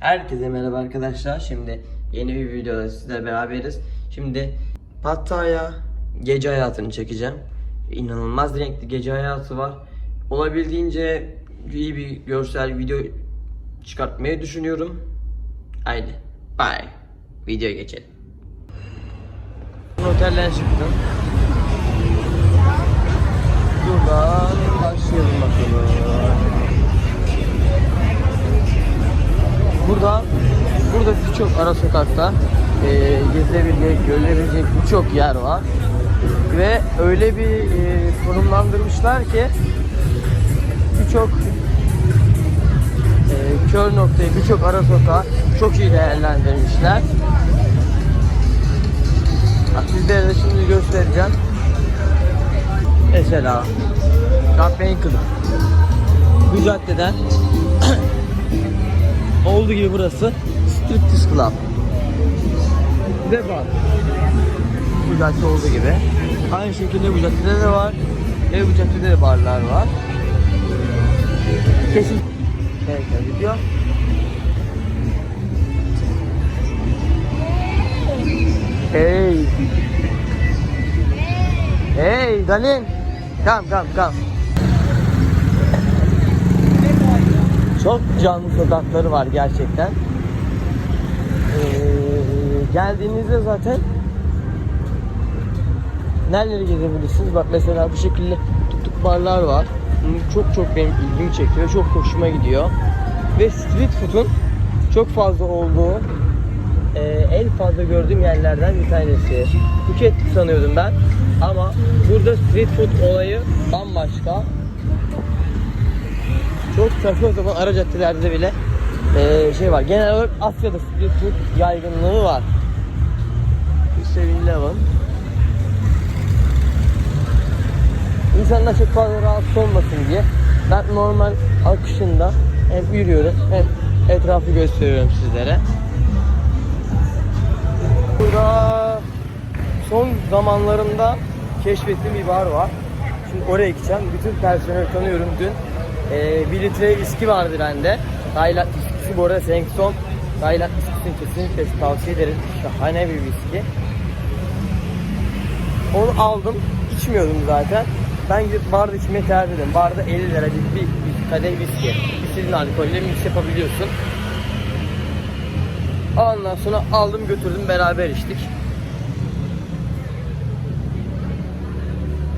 Herkese merhaba arkadaşlar. Şimdi yeni bir videoda sizlerle beraberiz. Şimdi Pattaya gece hayatını çekeceğim. İnanılmaz renkli gece hayatı var. Olabildiğince iyi bir görsel video çıkartmayı düşünüyorum. Haydi bye. Videoya geçelim. Otelden çıktım. Buradan başlayalım bakalım. Burada burada birçok ara sokakta e, gezilebilecek, görülebilecek birçok yer var. Ve öyle bir e, konumlandırmışlar ki birçok e, kör noktayı, birçok ara sokağı çok iyi değerlendirmişler. Bak sizlere de şimdi göstereceğim. Mesela Kılık. Bu caddeden olduğu gibi burası Striptease Club. Ve bar. Bu cadde olduğu gibi. Aynı şekilde bu caddede de var. Ve bu caddede de barlar var. Kesin. Evet, video. Hey. Hey, Dalin. Come, come, come. Çok canlı sokakları var gerçekten. Ee, geldiğinizde zaten nereleri gezebilirsiniz? Bak mesela bu şekilde tuk tuk barlar var. Çok çok benim ilgimi çekiyor ve çok hoşuma gidiyor. Ve street food'un çok fazla olduğu e, en fazla gördüğüm yerlerden bir tanesi. Phuket sanıyordum ben. Ama burada street food olayı bambaşka. Çok saçma sapan ara caddelerde bile eee, şey var. Genel olarak Asya'da street food yaygınlığı var. 7-Eleven. İnsanlar çok fazla rahatsız olmasın diye ben normal akışında hem yürüyorum hem etrafı gösteriyorum sizlere. Burada son zamanlarımda keşfettiğim bir bar var. Şimdi oraya gideceğim. Bütün personeli tanıyorum dün. Ee, bir litre viski vardı bende. Tayland viskisi bu arada Sengson. Tayland viskisini kesinlikle tavsiye ederim. Şahane bir viski. Onu aldım. İçmiyordum zaten. Ben gidip barda içmeyi tercih ederim. Barda 50 lira bir, bir kadeh viski. İstediğin alkolle mix yapabiliyorsun. Ondan sonra aldım götürdüm beraber içtik.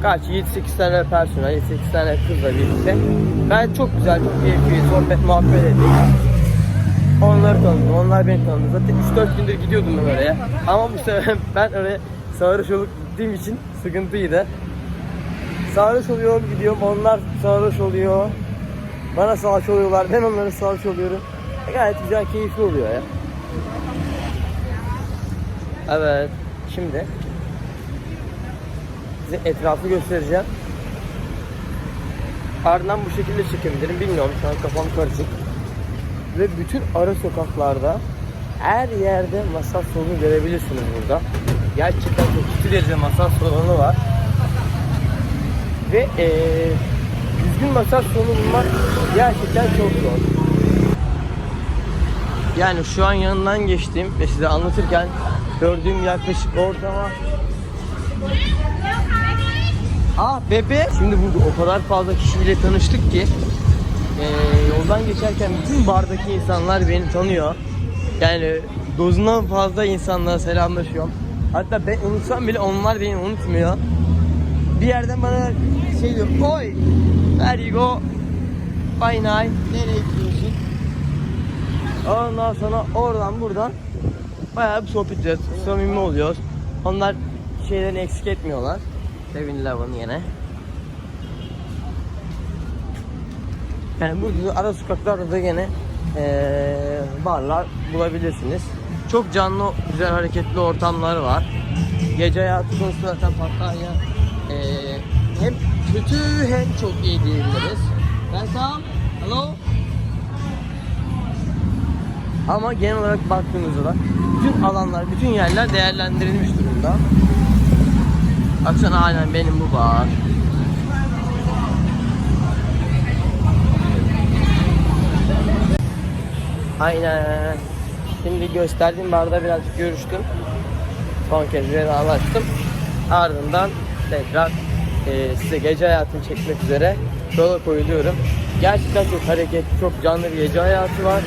Kaç 7-8 tane personel, 7-8 tane kızla birlikte. Gayet çok güzel, çok keyifli, sohbet, muhabbet ettik. Onları tanıdım, onlar beni tanıdı. Zaten 3-4 gündür gidiyordum ben oraya. Ama bu sefer ben oraya sarhoş olup gittiğim için sıkıntıydı. Sarhoş oluyorum, gidiyorum, onlar sarhoş oluyor. Bana sarhoş oluyorlar, ben onlara sarhoş oluyorum. Gayet güzel, keyifli oluyor ya. Evet, şimdi size etrafı göstereceğim. Ardından bu şekilde çekebilirim. Bilmiyorum şu an kafam karışık. Ve bütün ara sokaklarda her yerde masaj salonu görebilirsiniz burada. Gerçekten çok ciddi derecede masaj salonu var. Ve eee düzgün masaj salonu bulmak gerçekten çok zor. Yani şu an yanından geçtim ve size anlatırken gördüğüm yaklaşık ortama Ah bebe. Şimdi burada o kadar fazla kişiyle tanıştık ki eee, yoldan geçerken bütün bardaki insanlar beni tanıyor. Yani dozundan fazla insanlara selamlaşıyorum. Hatta ben unutsam bile onlar beni unutmuyor. Bir yerden bana şey diyor. Oy! Where you go? Bye night. Nereye gidiyorsun? Ondan sonra oradan buradan bayağı bir sohbet ediyoruz. Samimi oluyoruz. Onlar şeylerini eksik etmiyorlar. 7-Eleven yine. Yani burada ara sokaklarda da yine eee, barlar bulabilirsiniz. Çok canlı, güzel hareketli ortamlar var. Gece hayatı konusunda zaten Pattaya eee, hem kötü hem çok iyi diyebiliriz. Welcome. Hello. Ama genel olarak baktığımızda da bütün alanlar, bütün yerler değerlendirilmiş durumda. Baksana aynen benim bu bar. Aynen. Şimdi gösterdiğim barda birazcık görüştüm. Son kez vedalaştım. Ardından tekrar e, size gece hayatını çekmek üzere yola koyuluyorum. Gerçekten çok hareketli, çok canlı bir gece hayatı var.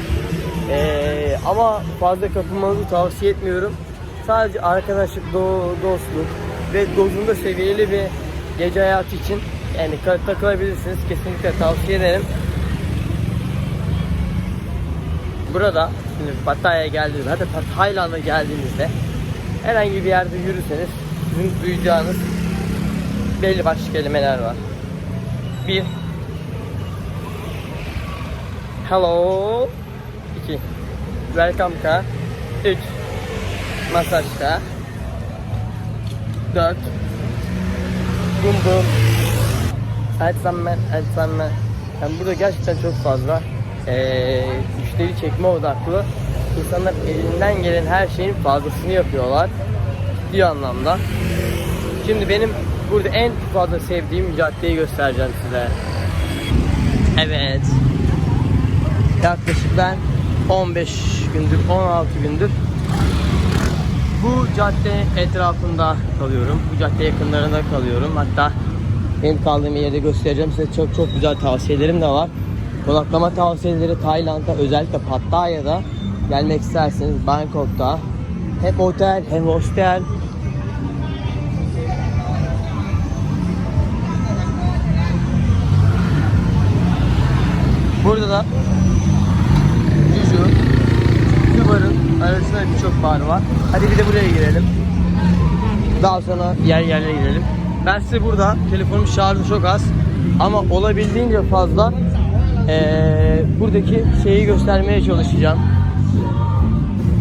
E, ama fazla kapılmanızı tavsiye etmiyorum. Sadece arkadaşlık, do- dostluk ve dozunda seviyeli bir gece hayatı için yani takılabilirsiniz. Kesinlikle tavsiye ederim. Burada şimdi Pattaya'ya geldiğinizde, hatta Tayland'a geldiğinizde herhangi bir yerde yürürseniz sizin duyacağınız belli başlı kelimeler var. Bir Hello 2 Welcome ka 3 Masaj 4 Bum bum Elsamen Elsamen yani burada gerçekten çok fazla eee müşteri çekme odaklı insanlar elinden gelen her şeyin fazlasını yapıyorlar ciddi anlamda. Şimdi benim burada en fazla sevdiğim caddeyi göstereceğim size. Evet. Yaklaşık ben 15 gündür 16 gündür bu cadde etrafında kalıyorum. Bu cadde yakınlarında kalıyorum. Hatta benim kaldığım yerde göstereceğim size çok çok güzel tavsiyelerim de var. Konaklama tavsiyeleri Tayland'da özellikle Pattaya'da gelmek isterseniz Bangkok'ta hem otel hem hostel Burada da Juju, Juju barın arasında birçok bar var. Hadi bir de buraya girelim. Daha sonra yer yerlere girelim. Ben size burada telefonum şarjı çok az ama olabildiğince fazla eee, buradaki şeyi göstermeye çalışacağım.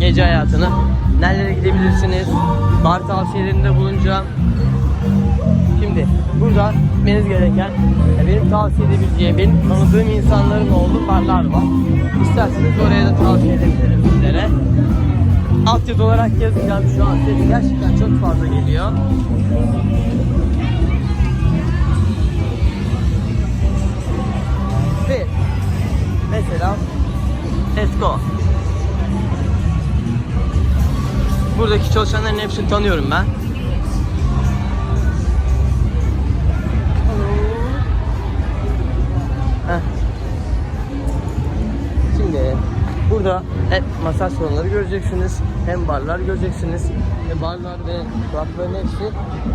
Gece hayatını. Nerelere gidebilirsiniz? Bar tavsiyelerinde bulunacağım. Şimdi burada gitmeniz gereken benim tavsiye edebileceğim, benim tanıdığım insanların olduğu barlar var. İsterseniz oraya da tavsiye edebilirim sizlere. Altyazı olarak yazacağım şu an ses gerçekten çok fazla geliyor. Ve mesela Let's go. Buradaki çalışanların hepsini tanıyorum ben. Burada hep masaj salonları göreceksiniz. Hem barlar göreceksiniz. Ve barlar ve clubların hepsi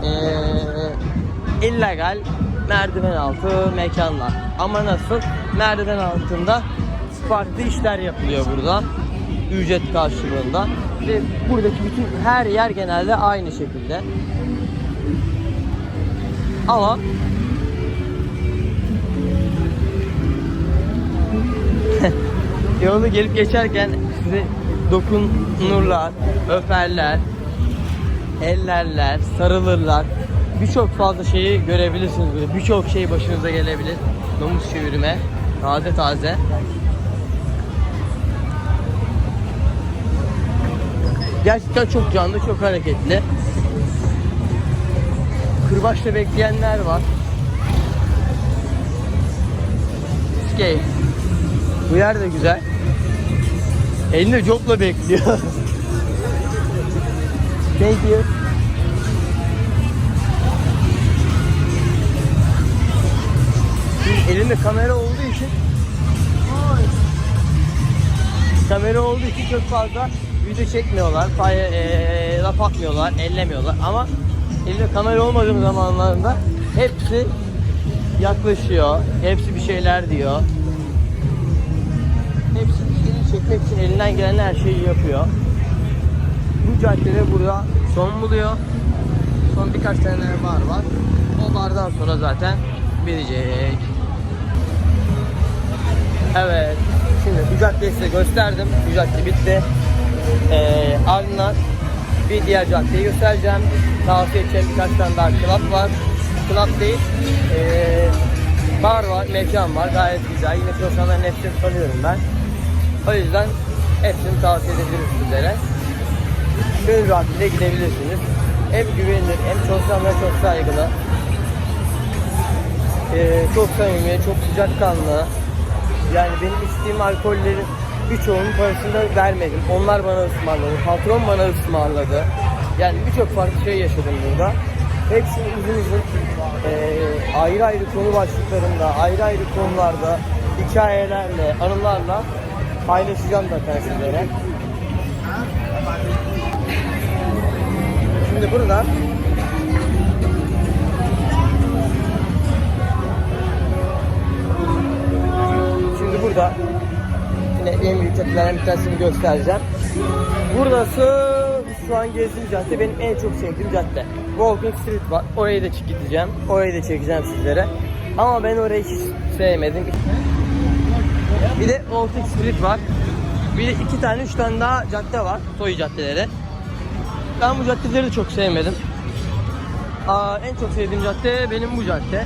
eee illegal merdiven altı mekanlar. Ama nasıl? Merdiven altında farklı işler yapılıyor burada. Ücret karşılığında. Ve buradaki bütün her yer genelde aynı şekilde. Ama yolu gelip geçerken sizi dokunurlar, öperler, ellerler, sarılırlar. Birçok fazla şeyi görebilirsiniz burada. Birçok şey başınıza gelebilir. Domuz çevirme, taze taze. Gerçekten çok canlı, çok hareketli. Kırbaçta bekleyenler var. Skate. Bu yer de güzel. Elinde copla bekliyor. Thank you. Şimdi elinde kamera olduğu için kamera olduğu için çok fazla video çekmiyorlar, pay, eee, laf atmıyorlar, ellemiyorlar ama elinde kamera olmadığım zamanlarında hepsi yaklaşıyor, hepsi bir şeyler diyor. Çekmek için elinden gelen her şeyi yapıyor. Bu caddede burada son buluyor. Son birkaç tane bar var. O bardan sonra zaten bitecek. Evet. Şimdi bu caddeyi size gösterdim. Bu cadde bitti. Ee, ardından bir diğer caddeyi göstereceğim. Tavsiye edeceğim birkaç tane daha club var. Club değil. Ee, bar var, mekan var. Gayet güzel. Yine çalışanların hepsini tanıyorum ben. O yüzden hepsini tavsiye edebilirim sizlere. Gönül rahatlığıyla gidebilirsiniz. Hem güvenilir hem çalışanlara çok saygılı. Ee, çok samimi, çok sıcakkanlı. Yani benim içtiğim alkollerin birçoğunun parasını da vermedim. Onlar bana ısmarladı. Patron bana ısmarladı. Yani birçok farklı şey yaşadım burada. Hepsini uzun uzun eee, ayrı ayrı konu başlıklarında, ayrı ayrı konularda, hikayelerle, anılarla paylaşacağım zaten sizlere. Şimdi burada Şimdi burada yine en büyük caddelerden bir tanesini göstereceğim. Burası şu an gezdiğim cadde benim en çok sevdiğim cadde. Walking Street var. Orayı da gideceğim. Orayı da çekeceğim sizlere. Ama ben orayı hiç sevmedim. Bir de Walking Street var. Bir de iki tane, üç tane daha cadde var. Soy caddeleri. Ben bu caddeleri de çok sevmedim. Aa, en çok sevdiğim cadde benim bu cadde.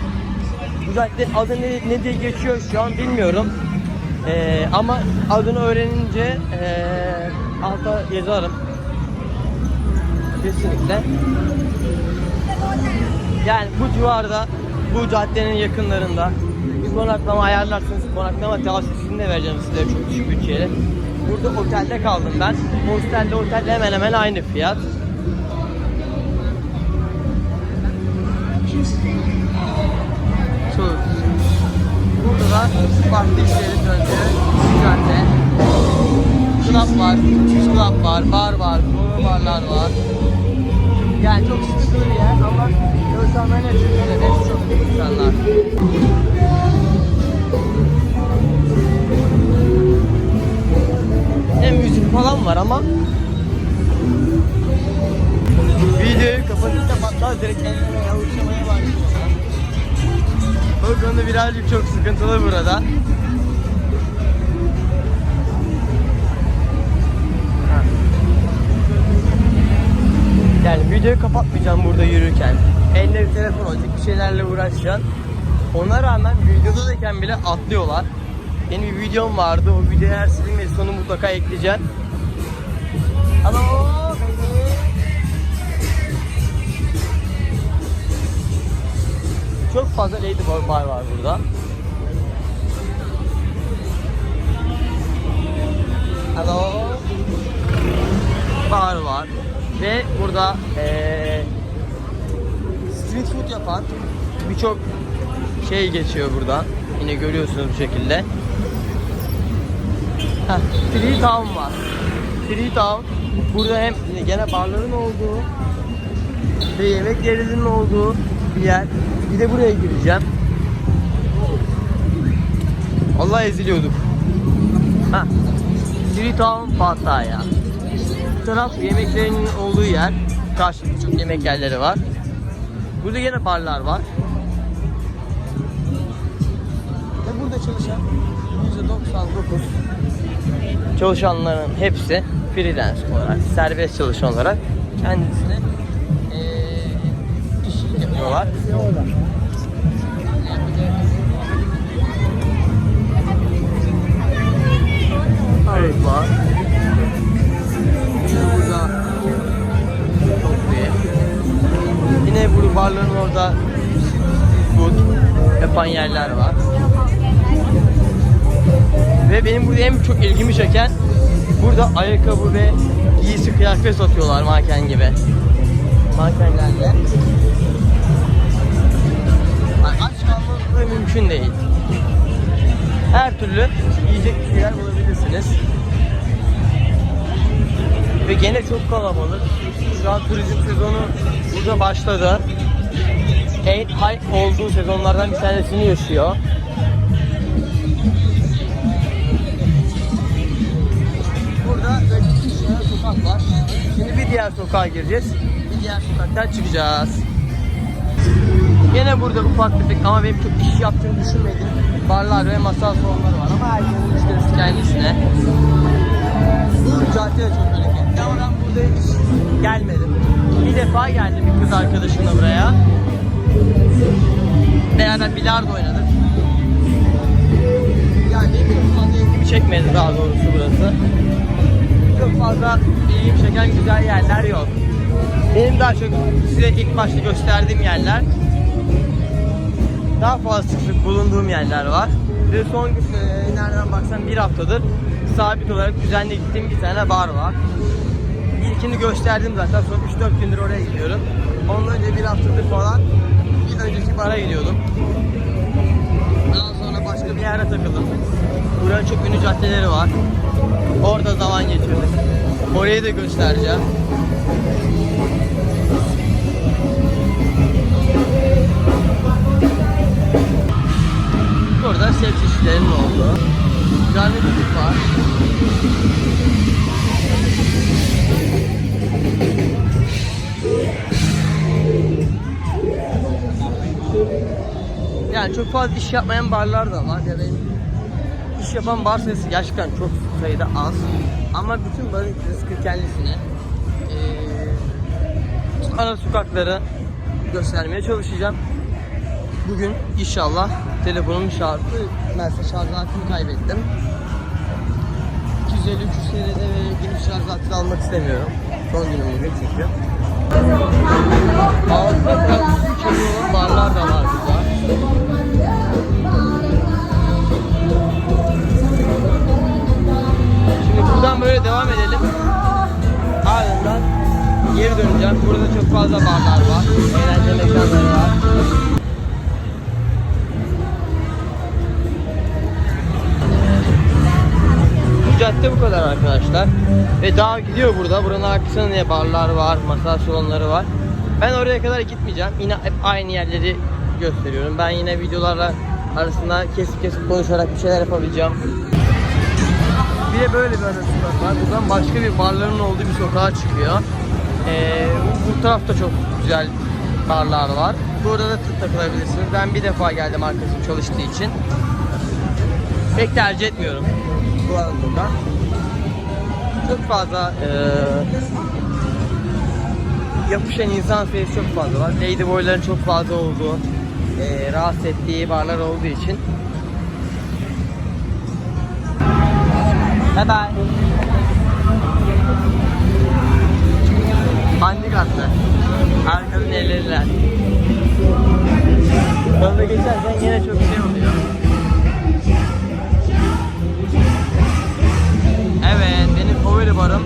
Bu cadde adı ne, ne diye geçiyor şu an bilmiyorum. Ee, ama adını öğrenince ee, alta yazarım. Kesinlikle. Yani bu civarda, bu caddenin yakınlarında bir konaklama ayarlarsınız. Konaklama tavsiyesini de vereceğim size çok düşük bütçeyle. Burada otelde kaldım ben. Hostelde otelde hemen hemen aynı fiyat. Tuz. Burada da farklı işlerin döndüğü cadde. Club var, club var, bar var, barlar var. Yani çok sıkıntılı bir yer ama çalışanların hepsi böyle, hepsi çok insanlar. Hem müzik falan var ama Videoyu kapatıp kapatmaz direkt kendine yavuşamaya başlıyor. O konuda birazcık çok sıkıntılı burada. Yani videoyu kapatmayacağım burada yürürken. Elinde bir telefon olacak, bir şeylerle uğraşacaksın. Ona rağmen videodayken bile atlıyorlar. Benim bir videom vardı, o videoyu her silinmedi sonu mutlaka ekleyeceğim. Baby. Çok fazla Ladybug bar var burada. Hello. Bar var. Ve burada eee street food yapan birçok şey geçiyor buradan. Yine görüyorsunuz bu şekilde. Heh, Free Town var. Free Town. Burada hem gene barların olduğu ve yemek yerlerinin olduğu bir yer. Bir de buraya gireceğim. Allah eziliyorduk. Ha. Free Town Pattaya. Bu taraf yemeklerinin olduğu yer. Karşılıklı çok yemek yerleri var. Burada yine barlar var. Ve burada çalışan %99 çalışanların hepsi freelance olarak, serbest çalışan olarak kendisine eee iş yapıyorlar. Evet. Yine burada. Yine bu barların orada food yapan yerler var. Ve benim burada en çok ilgimi çeken burada ayakkabı ve giysi kıyafet satıyorlar manken gibi. Mankenlerle. Yani aç kalmak da mümkün değil. Her türlü yiyecek şeyler bulabilirsiniz. Ve gene çok kalabalık. Şu an turizm sezonu burada başladı. En hype olduğu sezonlardan bir tanesini yaşıyor. Sokak var. Şimdi bir diğer sokağa gireceğiz. Bir diğer sokaktan çıkacağız. Yine burada ufak tefek ama benim çok iş yaptığını düşünmedim. Barlar ve masa salonları var ama herkesin müşterisi kendisine. Bu cadde de çok hareketli ama ben burada hiç gelmedim. Bir defa geldim bir kız arkadaşımla buraya. Beraber bilardo oynadık. Yani fazla ilgimi çekmedi daha doğrusu burası. Çok fazla ilgimi çeken güzel yerler yok. Benim daha çok size ilk başta gösterdiğim yerler daha fazla sık sık bulunduğum yerler var. Ve son e, nereden baksan bir haftadır sabit olarak düzenli gittiğim bir tane bar var. İlkini gösterdim zaten. Son 3-4 gündür oraya gidiyorum. Ondan önce bir haftadır falan bir önceki bara gidiyordum. Daha sonra başka bir yere takıldım. Buranın çok ünlü caddeleri var. Orada zaman geçirdim. Orayı da göstereceğim. Burada sebze işlerinin olduğu. Canlı müzik var. Yani çok fazla iş yapmayan barlar da var ya da yapan bar sayısı gerçekten çok sayıda az. Ama bütün barın rızkı kendisine eee ara sokakları göstermeye çalışacağım. Bugün inşallah telefonumun şarjı, mesela şarj aletini kaybettim. 250 300 TL'de ve yeni şarj aleti almak istemiyorum. Son günüm bugün çünkü. Biraz içeri olan barlar da var burada. Buradan böyle devam edelim. Ardından geri döneceğim. Burada çok fazla barlar var. Eğlence mekanları var. Bu cadde bu kadar arkadaşlar. Ve daha gidiyor burada. Buranın arkasında ne barlar var, masa salonları var. Ben oraya kadar gitmeyeceğim. Yine hep aynı yerleri gösteriyorum. Ben yine videolarla arasında kesip kesip konuşarak bir şeyler yapabileceğim. Bir de böyle bir sokak var. Buradan başka bir barların olduğu bir sokağa çıkıyor. Ee, bu, tarafta çok güzel barlar var. Burada da tık takılabilirsiniz. Ben bir defa geldim arkadaşım çalıştığı için. Pek tercih etmiyorum bu arada. Çok fazla eee yapışan insan sayısı çok fazla var. Ladyboyların çok fazla olduğu, eee rahatsız ettiği barlar olduğu için. Bye bye. Handikaplı. Arkanın elleriler. Yolda geçerken yine çok şey oluyor. Evet, benim favori barım.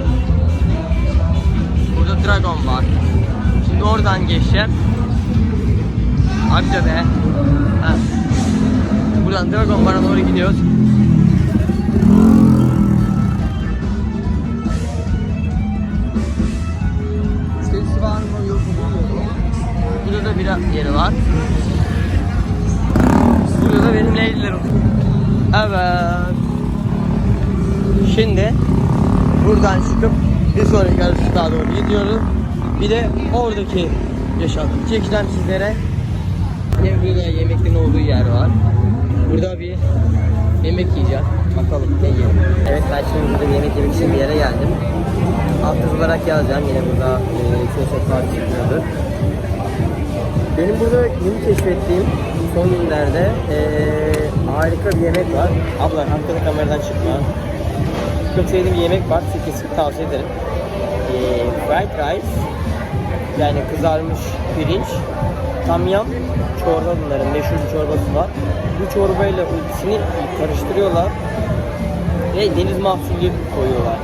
Burada Dragon var. Şimdi oradan geçeceğim. Amca be. Ha. Buradan Dragon Bar'a doğru gidiyoruz. Yeri var. Burada da benim neydilerim. Evet. Şimdi buradan çıkıp bir sonraki arasına doğru gidiyoruz. Bir de oradaki yaşantıyı çekeceğim sizlere. Yine burada yemeklerin olduğu yer var. Burada bir yemek yiyeceğim. Bakalım ne yiyelim. Evet ben şimdi burada yemek yemek için bir yere geldim. Alt olarak yazacağım. Yine burada e, Park çıkıyordur. Benim burada yeni keşfettiğim son günlerde e, harika bir yemek var. Abla arkada kameradan çıkma. Çok sevdiğim bir yemek var. Kesinlikle tavsiye ederim. E, fried rice yani kızarmış pirinç, tamyam çorba bunların meşhur bir çorbası var. Bu çorbayla ikisini karıştırıyorlar ve deniz mahsulü koyuyorlar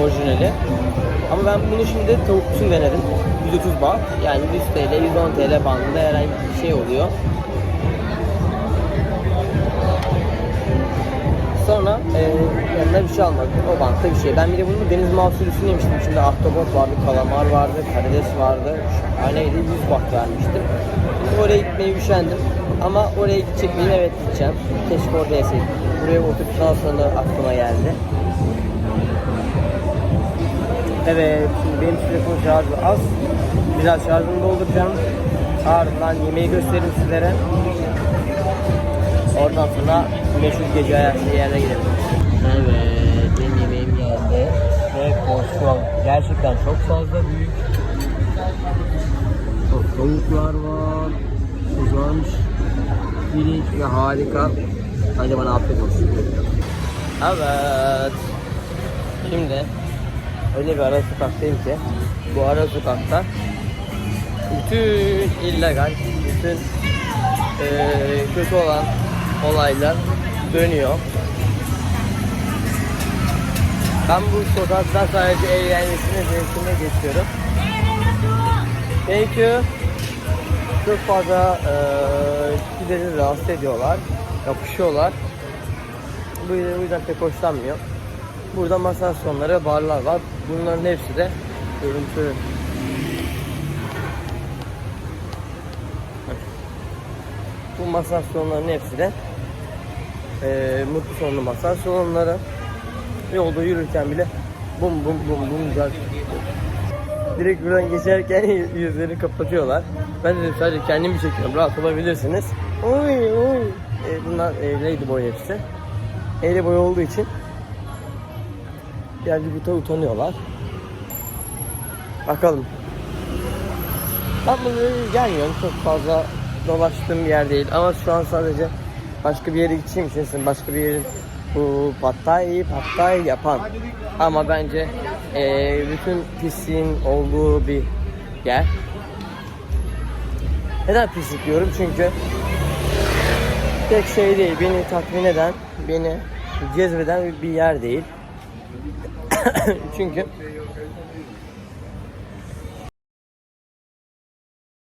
orijinali. Ama ben bunu şimdi tavuklusunu denedim. 130 baht yani 100 TL, 110 TL bandında herhangi bir şey oluyor. Sonra e, yanına bir şey almak. O bantta bir şey. Ben bir de bunun deniz mahsulüsünü yemiştim. İçinde ahtapot vardı, kalamar vardı, karides vardı. Şahaneydi. 100 baht vermiştim. Şimdi oraya gitmeyi üşendim. Ama oraya gidecek miyim? Evet gideceğim. Keşke orada yeseydim. Buraya oturduktan sonra aklıma geldi. Evet, benim telefon şarjı az. Biraz şarjını dolduracağım. Ardından yemeği göstereyim sizlere. Oradan sonra meşhur gece hayatı yerine gidelim. Evet, benim yemeğim geldi. Ve porsiyon gerçekten çok fazla büyük. Çok tavuklar var. Kızarmış pirinç ve harika. Hadi bana afiyet olsun. Evet. Şimdi öyle bir ara sokaktayım ki bu ara sokakta bütün illegal, bütün eee, kötü olan olaylar dönüyor. Ben bu sokaktan sadece eğlencesine, zevkine geçiyorum. You. Çok fazla eee kişileri rahatsız ediyorlar. Yapışıyorlar. Bu yüzden pek hoşlanmıyor. Burada masaj salonları, barlar var. Bunların hepsi de görüntü. Bu masaj salonlarının hepsi de eee mutlu sonlu masaj salonları. Yolda yürürken bile bum bum bum bum güzel. Direkt buradan geçerken yüzlerini kapatıyorlar. Ben dedim sadece kendimi çekiyorum. Rahat olabilirsiniz. Oy oy. E, bunlar e, Ladyboy hepsi. Ladyboy olduğu için birazcık uta utanıyorlar. Bakalım. Ben bunu gelmiyorum. Çok fazla dolaştığım bir yer değil. Ama şu an sadece başka bir yere gideceğim için başka bir yerin bu pattayı pattay yapan ama bence eee, bütün pisliğin olduğu bir yer. Neden pislik diyorum? Çünkü tek şey değil, beni tatmin eden, beni cezbeden bir yer değil. Çünkü